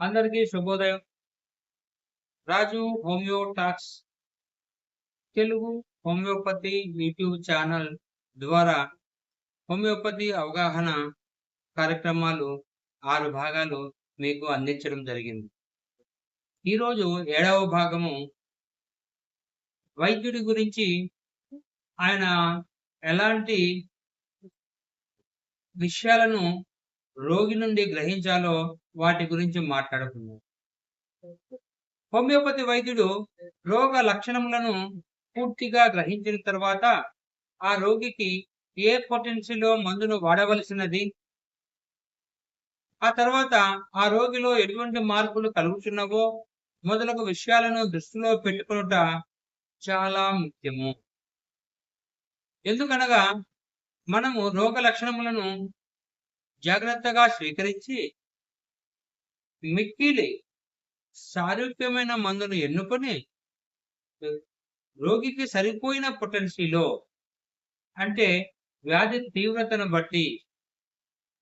అందరికీ శుభోదయం. Raju homeo talks Telugu homeopathy YouTube channel ద్వారా హోమియోపతి అవగాహన కార్యక్రమాలు ఆరు భాగాలు మీకు అందించడం జరిగింది. ఈరోజు ఏడవ భాగము. వైద్యుడి గురించి ఆయన ఎలాంటి విషయాలను రోగి నుండి గ్రహించాలో వాటి గురించి మాట్లాడుకుందాం. హోమియోపతి వైద్యుడు రోగ లక్షణములను పూర్తిగా గ్రహించిన తర్వాత ఆ రోగికి ఏ పొటెన్సీలో మందును వాడవలసినది? ఆ తర్వాత ఆ రోగిలో ఎటువంటి మార్పులు కలుగుతున్నవో మొదలగు విషయాలను దృష్టిలో పెట్టుకునుట చాలా ముఖ్యము. ఎందుకనగా మనము రోగ లక్షణములను జాగ్రత్తగా స్వీకరించి మిక్కిలి సారూప్యమైన మందును ఎన్నుకొని రోగికి సరిపోయిన పొటెన్సీలో అంటే వ్యాధి తీవ్రతను బట్టి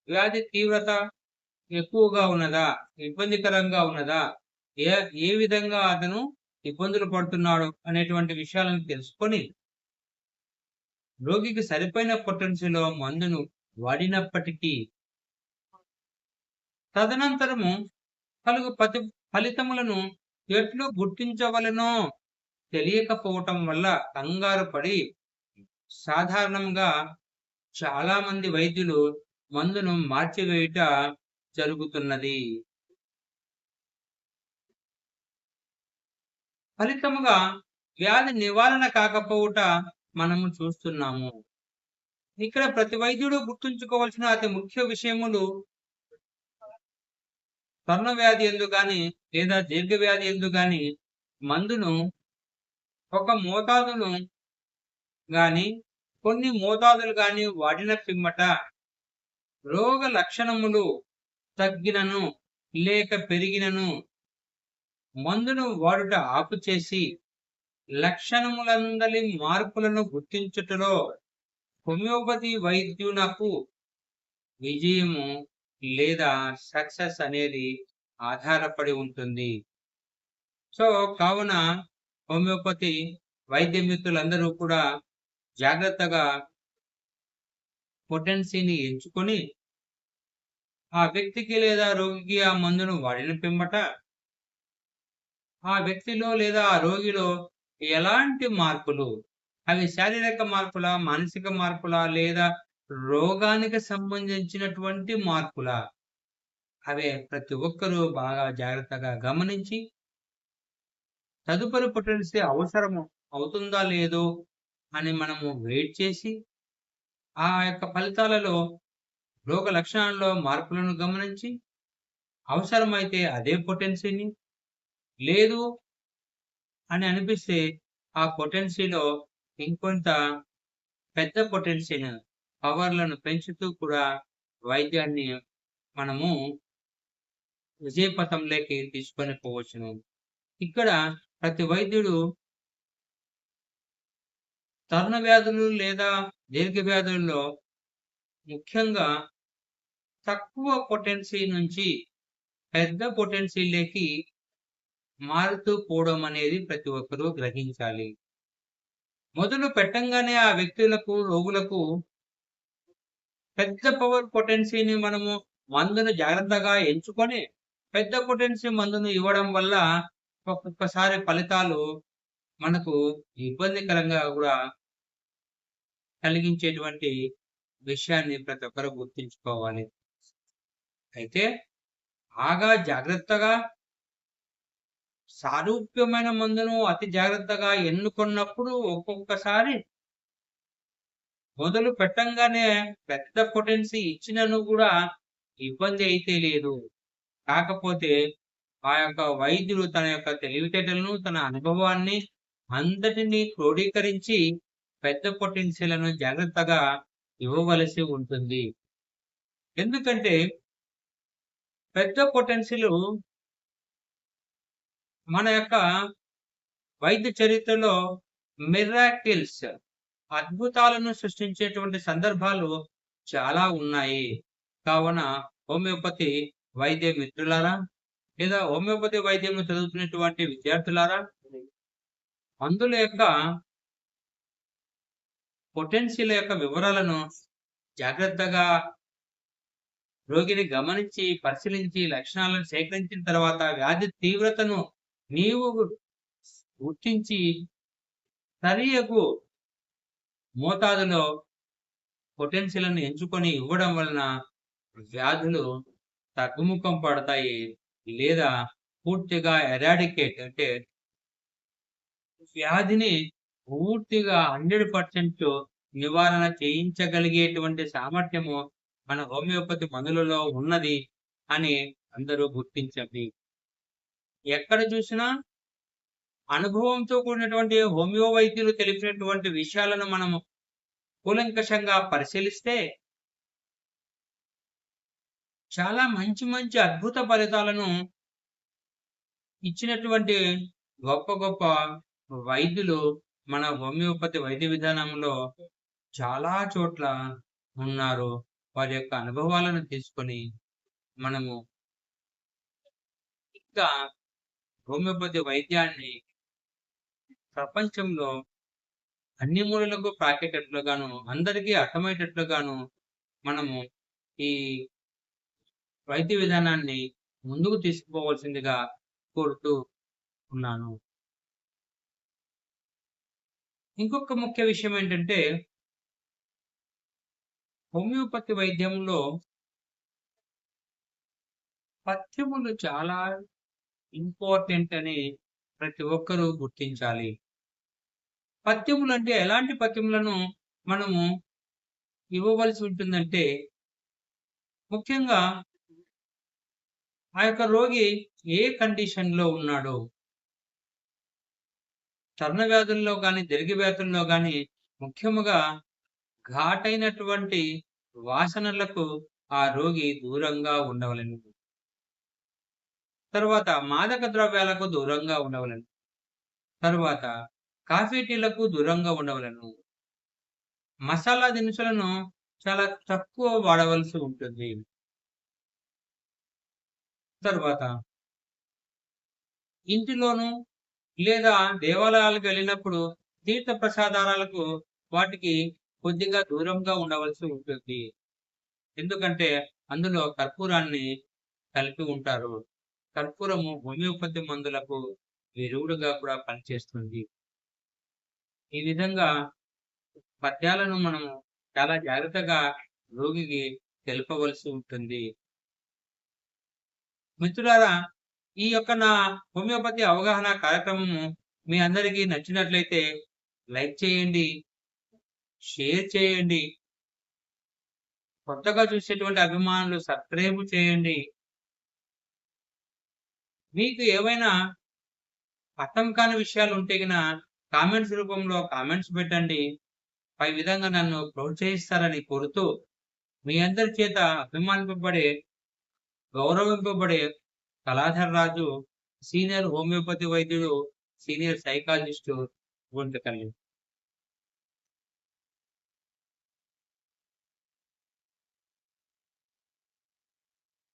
వ్యాధి తీవ్రత ఎక్కువగా ఉన్నదా ఇబ్బందికరంగా ఉన్నదా ఏ ఏ విధంగా అతను ఇబ్బందులు పడుతున్నాడు అనేటువంటి విషయాలను తెలుసుకొని రోగికి సరిపోయిన పొటెన్సీలో మందును వాడినప్పటికీ తదనంతరము కలుగు పతి ఫలితములను ఎట్లు గుర్తించవలనో తెలియకపోవటం వల్ల కంగారు పడి సాధారణంగా చాలా మంది వైద్యులు మందును మార్చివేయుట జరుగుతున్నది. ఫలితముగా వ్యాధి నివారణ కాకపోవుట మనము చూస్తున్నాము. ఇక్కడ ప్రతి వైద్యుడు గుర్తుంచుకోవాల్సిన అతి ముఖ్య విషయములు స్వర్ణ వ్యాధి ఎందు కానీ లేదా దీర్ఘ వ్యాధి ఎందు కానీ మందును ఒక మోతాదును గాని కొన్ని మోతాదులు గాని వాడిన పిమ్మట రోగ లక్షణములు తగ్గినను లేక పెరిగినను మందును వాడుట ఆపు చేసి లక్షణములందలి మార్పులను గుర్తించుటలో హోమియోపతి వైద్యునకు విజయము లేదా సక్సెస్ అనేది ఆధారపడి ఉంటుంది. సో కావున హోమియోపతి వైద్య మిత్రులందరూ కూడా జాగ్రత్తగా పొటెన్సీని ఎంచుకొని ఆ వ్యక్తికి లేదా రోగికి ఆ మందును వాడిన పిమ్మట ఆ వ్యక్తిలో లేదా ఆ రోగిలో ఎలాంటి మార్పులు? అవి శారీరక మార్పులా మానసిక మార్పులా లేదా రోగానికి సంబంధించినటువంటి మార్పుల. అవే ప్రతి ఒక్కరూ బాగా జాగ్రత్తగా గమనించి తదుపరి పొటెన్సీ అవసరం అవుతుందా లేదో అని మనము వెయిట్ చేసి ఆ యొక్క ఫలితాలలో రోగ లక్షణాల్లో మార్పులను గమనించి అవసరమైతే అదే పొటెన్సీని లేదు అని అనిపిస్తే ఆ పొటెన్సీలో ఇంకొంత పెద్ద పొటెన్సీని పవర్లను పెంచుతూ కూడా వైద్యాన్ని మనము విజయపథంలోకి తీసుకొని పోవచ్చును. ఇక్కడ ప్రతి వైద్యుడు తరుణ వ్యాధులు లేదా దీర్ఘ వ్యాధుల్లో ముఖ్యంగా తక్కువ పొటెన్సీ నుంచి పెద్ద పొటెన్సీలోకి మారుతూ పోవడం అనేది ప్రతి ఒక్కరూ గ్రహించాలి. మొదలు పెట్టంగానే ఆ వ్యక్తులకు రోగులకు పెద్ద పవర్ పొటెన్సీని మనము మందును జాగ్రత్తగా ఎంచుకొని పెద్ద పొటెన్సీ మందును ఇవ్వడం వల్ల ఒక్కొక్కసారి ఫలితాలు మనకు ఇబ్బందికరంగా కూడా కలిగించేటువంటి విషయాన్ని ప్రతి ఒక్కరు గుర్తుంచుకోవాలి. అయితే బాగా జాగ్రత్తగా సారూప్యమైన మందును అతి జాగ్రత్తగా ఎన్నుకున్నప్పుడు ఒక్కొక్కసారి మొదలు పెట్టంగానే పెద్ద పొటెన్సీ ఇచ్చినను కూడా ఇబ్బంది అయితే లేదు. కాకపోతే ఆ యొక్క వైద్యుడు తన యొక్క తెలివితేటలను తన అనుభవాన్ని అందటినీ క్రోడీకరించి పెద్ద పొటెన్సీలను జాగ్రత్తగా ఇవ్వవలసి ఉంటుంది. ఎందుకంటే పెద్ద పొటెన్సీలు మన యొక్క వైద్య చరిత్రలో మిరాకిల్స్ అద్భుతాలను సృష్టించేటువంటి సందర్భాలు చాలా ఉన్నాయి. కావున హోమియోపతి వైద్య మిత్రులారా లేదా హోమియోపతి వైద్యం చదువుతున్నటువంటి విద్యార్థులారా మందుల యొక్క పొటెన్షియల్ యొక్క వివరాలను జాగ్రత్తగా రోగిని గమనించి పరిశీలించి లక్షణాలను సేకరించిన తర్వాత వ్యాధి తీవ్రతను నీవు గుర్తించి సరియకు మోతాదులో పొటెన్షియల్ని ఎంచుకొని ఇవ్వడం వలన వ్యాధులు తగ్గుముఖం పడతాయి లేదా పూర్తిగా ఎరాడికేట్ అంటే వ్యాధిని పూర్తిగా హండ్రెడ్ పర్సెంట్ నివారణ చేయించగలిగేటువంటి సామర్థ్యము మన హోమియోపతి మందులలో ఉన్నది అని అందరూ గుర్తించండి. ఎక్కడ చూసినా అనుభవంతో కూడినటువంటి హోమియో వైద్యులు తెలిపినటువంటి విషయాలను మనము కూలంకషంగా పరిశీలిస్తే చాలా మంచి మంచి అద్భుత ఫలితాలను ఇచ్చినటువంటి గొప్ప గొప్ప వైద్యులు మన హోమియోపతి వైద్య విధానంలో చాలా చోట్ల ఉన్నారు. వారి యొక్క అనుభవాలను తీసుకొని మనము ఇంకా హోమియోపతి వైద్యాన్ని ప్రపంచంలో అన్ని మూలలకు ప్రాకేటట్లుగాను అందరికీ అర్థమయ్యేటట్లుగాను మనము ఈ వైద్య విధానాన్ని ముందుకు తీసుకుపోవలసిందిగా కోరుతూ ఉన్నాను. ఇంకొక ముఖ్య విషయం ఏంటంటే హోమియోపతి వైద్యంలో పథ్యములు చాలా ఇంపార్టెంట్ అని ప్రతి ఒక్కరూ గుర్తించాలి. పత్యములు అంటే ఎలాంటి పత్యములను మనము ఇవ్వవలసి ఉంటుందంటే ముఖ్యంగా ఆ యొక్క రోగి ఏ కండిషన్లో ఉన్నాడో చర్ణ వ్యాధుల్లో కానీ జరిగి వ్యాధుల్లో కానీ ముఖ్యముగా ఘాటైనటువంటి వాసనలకు ఆ రోగి దూరంగా ఉండవలను. తర్వాత మాదక ద్రవ్యాలకు దూరంగా ఉండవలను. తర్వాత కాఫీ టీలకు దూరంగా ఉండవలను. మసాలా దినుసులను చాలా తక్కువ వాడవలసి ఉంటుంది. తర్వాత ఇంటిలోను లేదా దేవాలయాలకు వెళ్ళినప్పుడు తీర్థ ప్రసాదాలకు వాటికి కొద్దిగా దూరంగా ఉండవలసి ఉంటుంది. ఎందుకంటే అందులో కర్పూరాన్ని కలిపి ఉంటారు. కర్పూరము హోమియోపతి మందులకు విరుగుడుగా కూడా పనిచేస్తుంది. ఈ విధంగా పద్యాలను మనము చాలా జాగ్రత్తగా రోగికి తెలుపవలసి ఉంటుంది. మిత్రులారా ఈ యొక్క నా హోమియోపతి అవగాహన కార్యక్రమము మీ అందరికీ నచ్చినట్లయితే లైక్ చేయండి షేర్ చేయండి కొత్తగా చూసేటువంటి అభిమానులు సబ్స్క్రైబ్ చేయండి. మీకు ఏవైనా అర్థం కాని విషయాలు ఉంటే గిన కామెంట్స్ రూపంలో కామెంట్స్ పెట్టండి. పై విధంగా నన్ను ప్రోత్సహిస్తారని కోరుతూ మీ అందరి చేత అభిమానింపబడే గౌరవింపబడే కళాధర్ రాజు సీనియర్ హోమియోపతి వైద్యుడు సీనియర్ సైకాలజిస్టు గుంటకల్లి